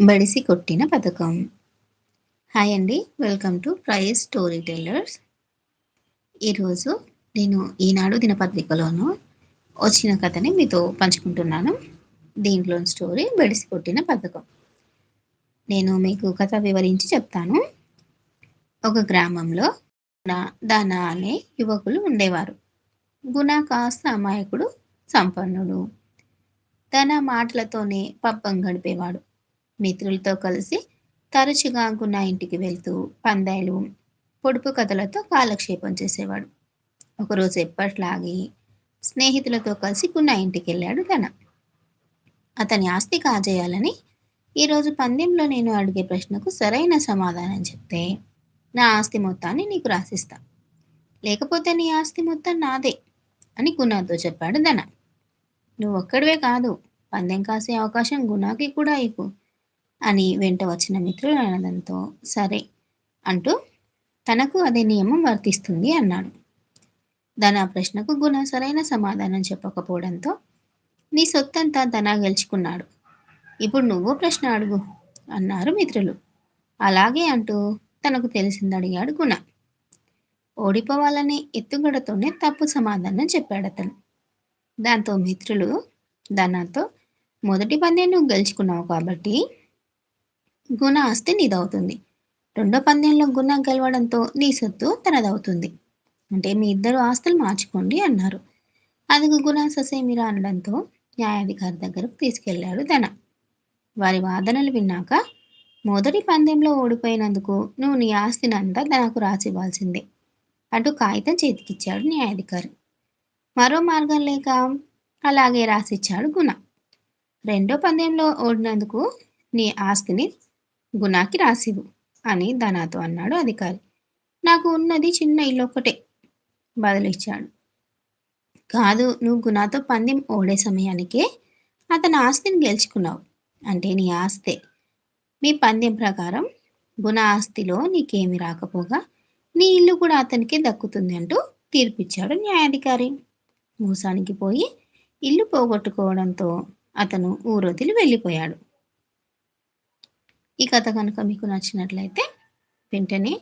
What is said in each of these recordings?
బడిసి కొట్టిన పథకం. హాయ్ అండి welcome to prize story tellers. ఈరోజు నేను ఈనాడు దినపత్రికలోను వచ్చిన కథని మీతో పంచుకుంటున్నాను. దీంట్లో స్టోరీ బడిసి కొట్టిన పథకం. నేను మీకు కథ వివరించి చెప్తాను. ఒక గ్రామంలో దాన అనే యువకులు ఉండేవారు. గుణ కాస్త అమాయకుడు సంపన్నుడు. తన మాటలతోనే పబ్బం గడిపేవాడు. మిత్రులతో కలిసి తరచుగా గున్నా ఇంటికి వెళ్తూ పందాలు పొడుపు కథలతో కాలక్షేపం చేసేవాడు. ఒకరోజు ఎప్పట్లాగి స్నేహితులతో కలిసి గున్నా ఇంటికి వెళ్ళాడు తన. అతని ఆస్తి కాజేయాలని ఈరోజు పందెంలో నేను అడిగే ప్రశ్నకు సరైన సమాధానం చెప్తే నా ఆస్తి మొత్తాన్ని నీకు రాసిస్తా. లేకపోతే నీ ఆస్తి మొత్తం నాదే అని గుణాతో చెప్పాడు ధన. నువ్వు ఒక్కడివే కాదు పందెం కాసే అవకాశం గుణాకి కూడా ఇవ్వు. అని వెంట వచ్చిన మిత్రులు అనడంతో సరే అంటూ తనకు అదే నియమం వర్తిస్తుంది అన్నాడు. ధన ప్రశ్నకు గుణ సరైన సమాధానం చెప్పకపోవడంతో నీ సొత్తంతా ధన గెలుచుకున్నాడు. ఇప్పుడు నువ్వు ప్రశ్న అడుగు అన్నారు మిత్రులు. అలాగే అంటూ తనకు తెలిసింది అడిగాడు గుణ. ఓడిపోవాలనే ఎత్తుగడతోనే తప్పు సమాధానం చెప్పాడు అతను. దాంతో మిత్రులు ధనతో మొదటి పందే నువ్వు గెలుచుకున్నావు కాబట్టి గుణ ఆస్తి నీదవుతుంది. రెండో పందెంలో గుణ గెలవడంతో నీ సొత్తు తనదవుతుంది. అంటే మీ ఇద్దరు ఆస్తులు మార్చుకోండి అన్నారు. అదిగు గుణ ససేమిరా అనడంతో న్యాయాధికారి దగ్గరకు తీసుకెళ్ళాడు ధన. వారి వాదనలు విన్నాక మొదటి పందెంలో ఓడిపోయినందుకు నువ్వు నీ ఆస్తిని అంతా తనకు రాసివ్వాల్సిందే. అటు కాగితం చేతికిచ్చాడు న్యాయాధికారి. మరో మార్గం లేక అలాగే రాసిచ్చాడు గుణ. రెండో పందెంలో ఓడినందుకు నీ ఆస్తిని గుణాకి రాసివు అని ధనాతో అన్నాడు అధికారి. నాకు ఉన్నది చిన్న ఇల్లు ఒక్కటే బదులిచ్చాడు కాదు నువ్వు గుణాతో పందెం ఓడే సమయానికే అతని ఆస్తిని గెలుచుకున్నావు. అంటే నీ ఆస్తే. మీ పందెం ప్రకారం గుణ ఆస్తిలో నీకేమి రాకపోగా నీ ఇల్లు కూడా అతనికి దక్కుతుంది అంటూ తీర్పిచ్చాడు న్యాయాధికారి. మోసానికి పోయి ఇల్లు పోగొట్టుకోవడంతో అతను ఊరొదిలి వెళ్ళిపోయాడు. ఈ కథ కనుక మీకు నచ్చినట్లయితే వెంటనే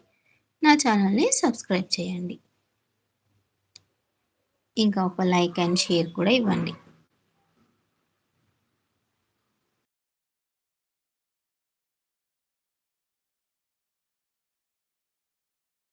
నా ఛానల్ని సబ్స్క్రైబ్ చేయండి. ఇంకా ఒక లైక్ అండ్ షేర్ కూడా ఇవ్వండి.